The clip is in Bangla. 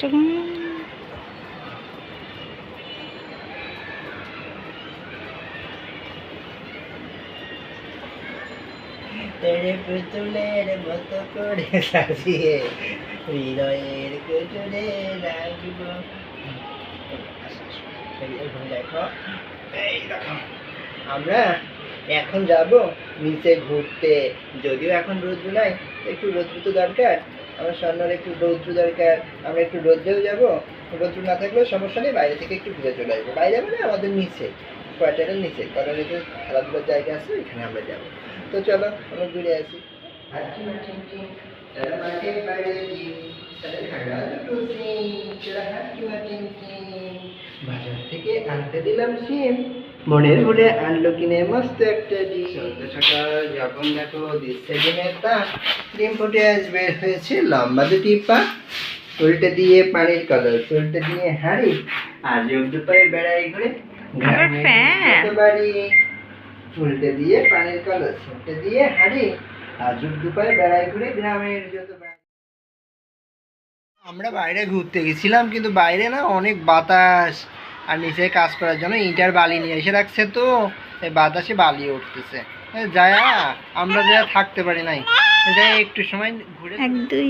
হৃদয়ের কুটুরে দেখো। এই আমরা এখন যাব, নিচে ঘুরতে। যদিও এখন রৌদ্র নাই, একটু রৌদ্র তো দরকার। আমার স্বর্ণর একটু রৌদ্র দরকার আমরা একটু রৌদ্রেও যাব। রৌদ্র না থাকলেও সমস্যা নেই, বাইরে থেকে একটু ঘুরে চলে আসব। বাইরে মানে আমাদের নিচে, কোয়ার্টারের নিচে। কোয়ার্টারে যে খেলাধুলার জায়গা আছে, ওইখানে আমরা যাব। তো চলো, আমরা ঘুরে আসি। বাজার থেকে আনতে দিলাম সিম। মনের ভুলে আনলো কিনে মস্ত একটা ডিম। সকাল যখন দেখো দিচ্ছে ডিমের তা ডিম ফুটে আজ বের হয়েছে লম্বা দুটি পা উল্টে দিয়ে পানির কলস উল্টে দিয়ে হাঁড়ি আর যোগ দুপায়ে বেড়াই ঘুরে গ্রামের fan. যত বাড়ি উল্টে দিয়ে পানির কলস উল্টে দিয়ে হাঁড়ি আর যোগ দুপায়ে বেড়াই ঘুরে গ্রামের যত আমরা বাইরে ঘুরতে গেছিলাম কিন্তু বাইরে না অনেক বাতাস আর নিচে কাজ করার জন্য ইটার বালি নিয়ে এসে রাখছে তো। এই বাতাসে বালি উঠতেছে। যায়া, আমরা যা থাকতে পারি নাই। যাই, একটু সময় ঘুরে এক, দুই